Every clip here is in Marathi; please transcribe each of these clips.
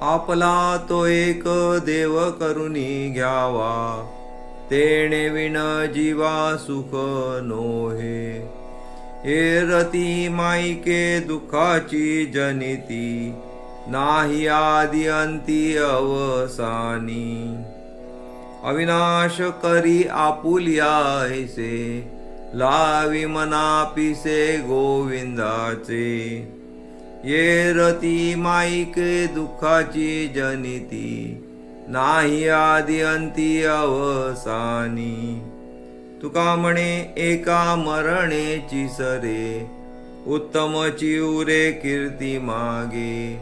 आपला तो एक देव करुणी घ्यावा. तेणे विण जीवा सुख नोहे. हे रती माईके दुःखाची जनिती. नाही आदि अंती अवसानी. अविनाश करी आपुलिया ऐसे लावी मनापिसे गोविंदाचे. ये रती माईके दुःखाची जनिती नाही आदि अंती अवसानी. तुका म्हणे एका मरणेची सरे उत्तम चिवरे कीर्ती मागे.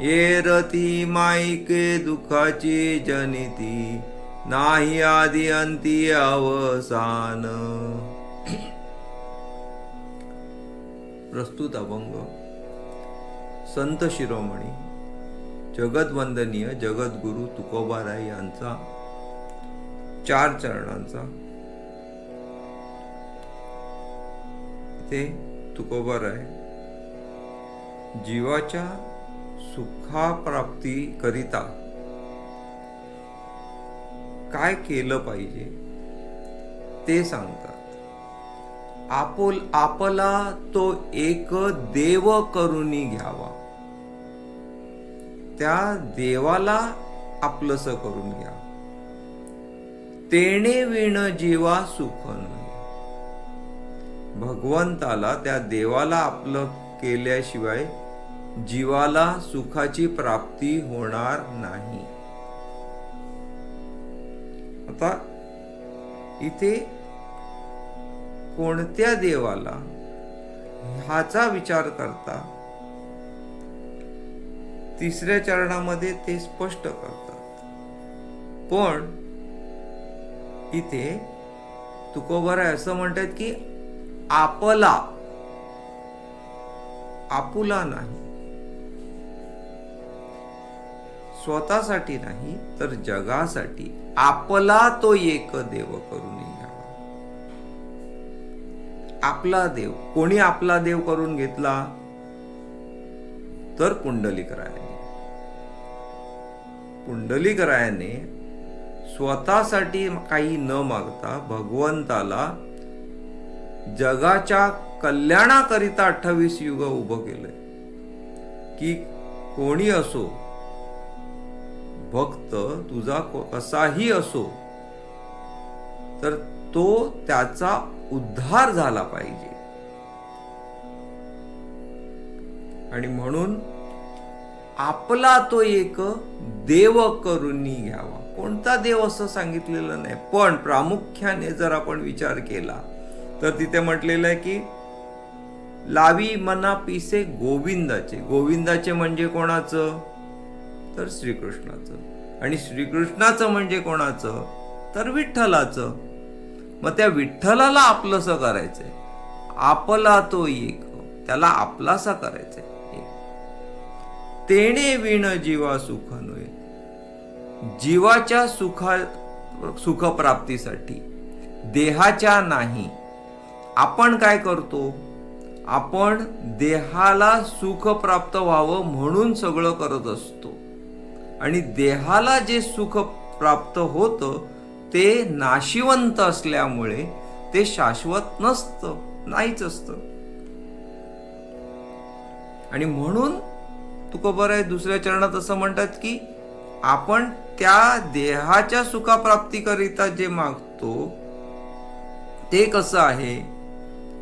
ये रती माईके दुःखाची जनिती नाही आदि अंती अवसान. प्रस्तुत अभंग. संत शिरोमणी जगदवंदनीय जगद्गुरु तुकोबाराय यांचा चार चरणांचा. ते तुकोबाराय जीवाच्या सुखाप्राप्ती करिता काय केलं पाहिजे ते सांगतात. आपुल आपला तो एक देव करुणी घ्यावा. त्या देवाला आपलंस करून घ्या. तेणे विण जीवा सुख भगवंताला त्या देवाला आपलं केल्याशिवाय जीवाला सुखाची प्राप्ती होणार नाही. आता इथे कोणत्या देवाला ह्याचा विचार करता? तिसऱ्या चरणामध्ये ते स्पष्ट करतात. पण इथे तुकोबारा असं म्हणतात की आपला आपुला नाही. स्वतःसाठी नाही तर जगासाठी आपला तो एक देव करून घ्यावा आपला देव कोणी आपला देव करून घेतला? तर पुंडलिकरायाने कुंडलीकरायाने स्वतःसाठी काही न मागता भगवंताला जगाच्या कल्याणाकरिता अठ्ठावीस युग उभं केलंय. की कोणी असो भक्त तुझा कसाही असो तर तो त्याचा उद्धार झाला पाहिजे. आणि म्हणून आपला तो एक देव करून घ्यावा. कोणता देव असं सांगितलेलं नाही. पण प्रामुख्याने जर आपण विचार केला तर तिथे म्हटलेलं आहे की लावी मना पिसे गोविंदाचे. गोविंदाचे म्हणजे कोणाचं? तर श्रीकृष्णाचं. आणि श्रीकृष्णाचं म्हणजे कोणाचं? तर विठ्ठलाचं. मग त्या विठ्ठलाला आपलंसं करायचंय. आपला तो एक. त्याला आपलासा करायचंय. तेणे विण जीवा सुख नये जीवाच्या सुखा सुखप्राप्तीसाठी देहाच्या नाही. आपण काय करतो? आपण देहाला सुख प्राप्त व्हावं म्हणून सगळं करत असतो. आणि देहाला जे सुख प्राप्त होतं ते नाशिवंत असल्यामुळे ते शाश्वत नसतं नाहीच असतं. आणि म्हणून तुकोबर आहे दुसऱ्या चरणात असं म्हणतात की आपण त्या देहाच्या सुखाप्राप्तीकरिता जे मागतो ते कसं आहे?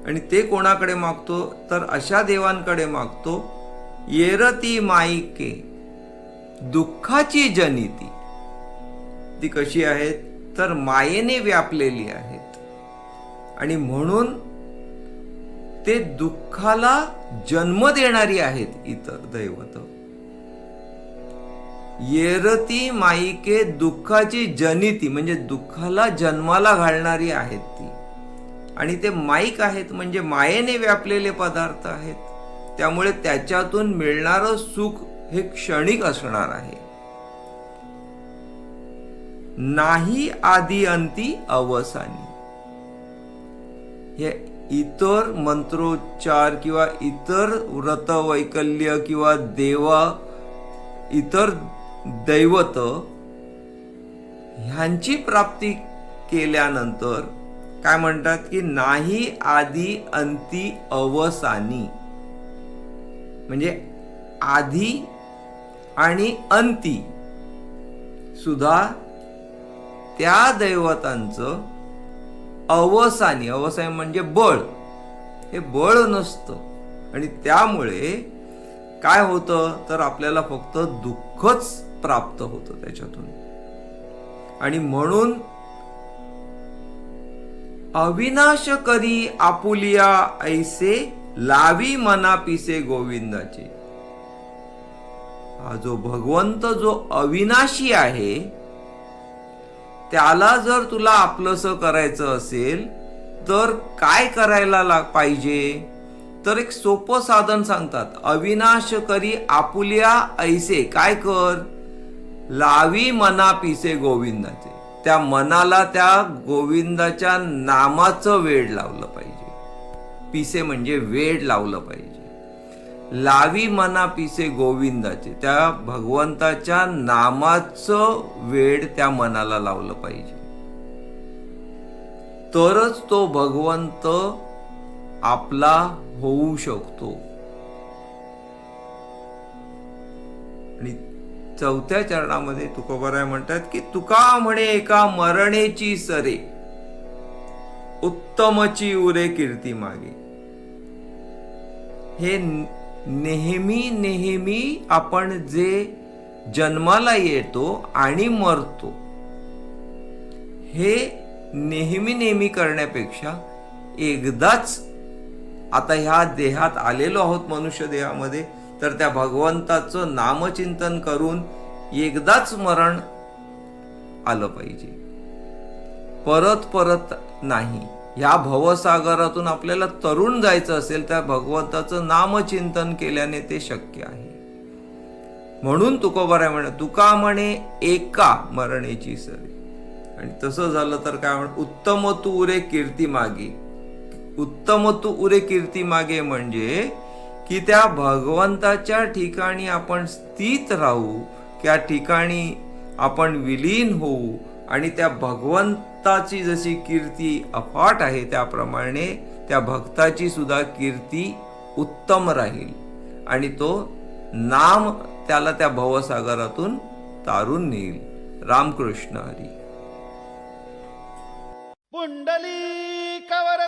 आणि ते कोणाकडे मागतो? तर अशा देवांकडे मागतो येरती माईके दुःखाची जनिती. ती कशी आहेत? तर मायेने व्यापलेली आहेत. आणि म्हणून ते दुःखाला जन्म देणारी आहेत इतर दैवत. येरती माईके दुःखाची जनिती म्हणजे दुःखाला जन्माला घालणारी आहेत ती. आणि ते माईक आहेत म्हणजे मायेने व्यापलेले पदार्थ आहेत. त्यामुळे त्याच्यातून मिळणारं सुख हे क्षणिक असणार आहे. नाही आदी अंती अवसानी. हे इतर मंत्रोच्चार किंवा इतर व्रत वैकल्य किंवा देवा इतर दैवत ह्यांची प्राप्ती केल्यानंतर काय म्हणतात की नाही आधी अंती अवसानी. म्हणजे आधी आणि अंती सुद्धा त्या दैवतांचं अवसानी. अवसानी म्हणजे बळ. हे बळ नसतं. आणि त्यामुळे काय होतं? तर आपल्याला फक्त दुःखच प्राप्त होतं त्याच्यातून. आणि म्हणून अविनाश करी आपुलिया ऐसे लावी मना पिसे गोविंदाचे. हा जो भगवंत जो अविनाशी आहे त्याला जर तुला आपलंस करायचं असेल तर काय करायला लाग पाहिजे? तर एक सोपं साधन सांगतात. अविनाश करी आपुल्या ऐसे काय कर? लावी मना पिसे गोविंदाचे. त्या मनाला त्या गोविंदाच्या नामाचं वेड लावलं पाहिजे. पिसे म्हणजे वेड लावलं पाहिजे. लावी मना पिसे गोविंदाचे. त्या भगवंताच्या नामाचं वेड त्या मनाला लावलं पाहिजे. तरच तो भगवंत आपला होऊ शकतो. आणि चौथ्या चरणामध्ये तुकोबाराय म्हणतात की तुका म्हणे एका मरणेची सरे उत्तमची उरे कीर्ती मागे. हे नेहमी नेहमी आपण जे जन्माला येतो आणि मरतो हे नेहमी नेहमी करण्यापेक्षा एकदाच आता ह्या देहात आलेलो आहोत मनुष्य देहामध्ये तर त्या भगवंताचं नामचिंतन करून एकदाच मरण आलं पाहिजे. परत परत नाही. ह्या भवसागरातून आपल्याला तरुण जायचं असेल तर भगवंताचं नामचिंतन केल्याने ते शक्य आहे. म्हणून तुकोबाराय म्हणे तुका म्हणे एका मरणेची सरी. आणि तसं झालं तर काय म्हण उत्तम तू उरे कीर्ती मागे. उत्तम तू उरे कीर्ती मागे म्हणजे की त्या भगवंताच्या ठिकाणी आपण स्थित राहू त्या ठिकाणी आपण विलीन होऊ आणि त्या भगवंताची जशी कीर्ती अफाट आहे त्याप्रमाणे त्या भक्ताची सुद्धा कीर्ती उत्तम राहील. आणि तो नाम त्याला त्या भवसागरातून तारून नेईल. रामकृष्ण हरी. पुंडली कवर